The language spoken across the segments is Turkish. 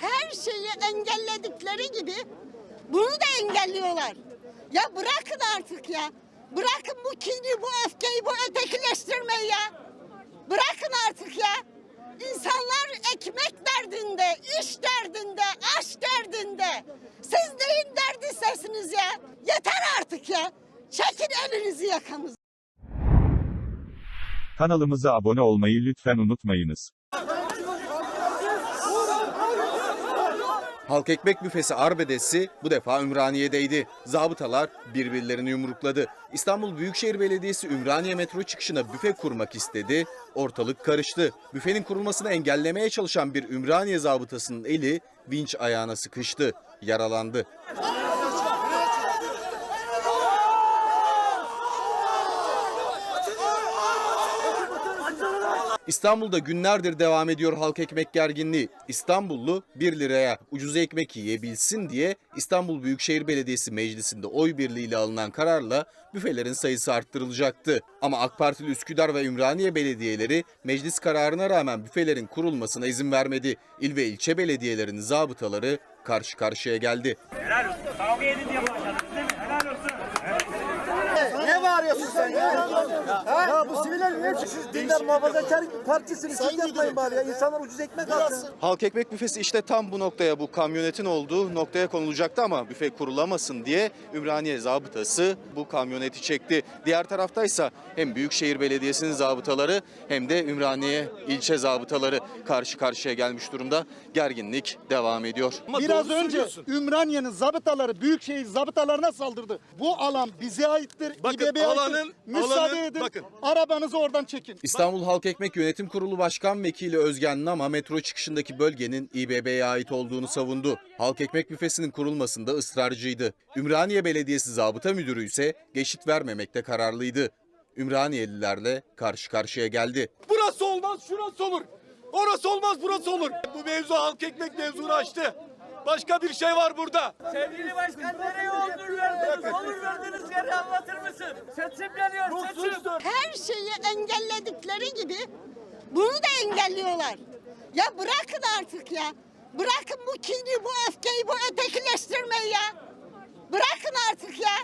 Her şeyi engelledikleri gibi bunu da engelliyorlar. Ya bırakın artık ya. Bırakın bu kini, bu öfkeyi, bu ötekileştirmeyi ya. Bırakın artık ya. İnsanlar ekmek derdinde, iş derdinde, aş derdinde. Siz neyin derdisesiniz ya? Yeter artık ya. Çekin elinizi yakamızdan. Kanalımıza abone olmayı lütfen unutmayınız. Halk ekmek büfesi arbedesi bu defa Ümraniye'deydi. Zabıtalar birbirlerini yumrukladı. İstanbul Büyükşehir Belediyesi Ümraniye metro çıkışına büfe kurmak istedi. Ortalık karıştı. Büfenin kurulmasını engellemeye çalışan bir Ümraniye zabıtasının eli vinç ayağına sıkıştı. Yaralandı. İstanbul'da günlerdir devam ediyor halk ekmek gerginliği. İstanbullu 1 liraya ucuz ekmek yiyebilsin diye İstanbul Büyükşehir Belediyesi Meclisi'nde oy birliğiyle alınan kararla büfelerin sayısı arttırılacaktı. Ama AK Partili Üsküdar ve Ümraniye belediyeleri meclis kararına rağmen büfelerin kurulmasına izin vermedi. İl ve ilçe belediyelerinin zabıtaları karşı karşıya geldi. Helal olsun. Kavga edin diye başladınız değil mi? Helal olsun. Ne bağırıyorsun sen ya? Ya, siz dindar muhafazakar partisiniz siz yapmayın bari ya insanlar ucuz ekmek alsın. Halk ekmek büfesi işte tam bu noktaya bu kamyonetin olduğu noktaya konulacaktı ama büfe kurulamasın diye Ümraniye zabıtası bu kamyoneti çekti. Diğer taraftaysa hem Büyükşehir Belediyesi'nin zabıtaları hem de Ümraniye ilçe zabıtaları karşı karşıya gelmiş durumda. Gerginlik devam ediyor. Biraz önce Ümraniye'nin zabıtaları büyükşehir zabıtalarına saldırdı. Bu alan bize aittir. Bakın, İBB'ye alanın- aittir. Müsaade alanın- edin. bakın. Arabanızı oradan çekin. İstanbul Halk Ekmek Yönetim Kurulu Başkan Vekili Özgen Nama metro çıkışındaki bölgenin İBB'ye ait olduğunu savundu. Halk Ekmek büfesinin kurulmasında ısrarcıydı. Ümraniye Belediyesi Zabıta Müdürü ise geçit vermemekte kararlıydı. Ümraniyelilerle karşı karşıya geldi. Burası olmaz, şurası olur. Orası olmaz, burası olur. Bu mevzu halk ekmek mevzunu açtı. Başka bir şey var burada. Sevgili başkan nereye olur verdiniz? Olur verdiğiniz yeri anlatır mısın? Seçim geliyor seçim. Her şeyi engelledikleri gibi bunu da engelliyorlar. Ya bırakın artık ya. Bırakın bu kini, bu öfkeyi, bu ötekileştirmeyi ya. Bırakın artık ya.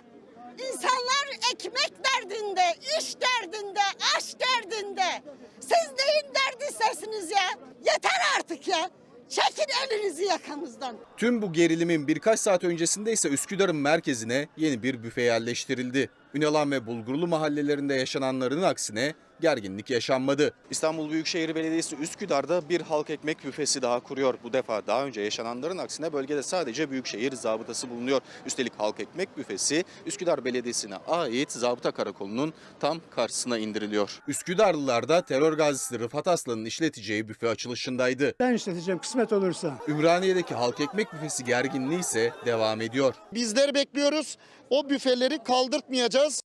İnsanlar ekmek derdinde, iş derdinde, aş derdinde. Siz neyin derdisesiniz ya? Yeter artık ya. Çekin elinizi yakamızdan. Tüm bu gerilimin birkaç saat öncesinde ise Üsküdar'ın merkezine yeni bir büfe yerleştirildi. Ünalan ve Bulgurlu mahallelerinde yaşananların aksine gerginlik yaşanmadı. İstanbul Büyükşehir Belediyesi Üsküdar'da bir halk ekmek büfesi daha kuruyor. Bu defa daha önce yaşananların aksine bölgede sadece Büyükşehir zabıtası bulunuyor. Üstelik halk ekmek büfesi Üsküdar Belediyesi'ne ait zabıta karakolunun tam karşısına indiriliyor. Üsküdarlılar da terör gazisi Rıfat Aslan'ın işleteceği büfe açılışındaydı. Ben işleteceğim kısmet olursa. Ümraniye'deki halk ekmek büfesi gerginliği ise devam ediyor. Bizler bekliyoruz. O büfeleri kaldırtmayacağız.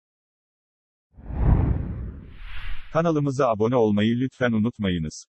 Kanalımıza abone olmayı lütfen unutmayınız.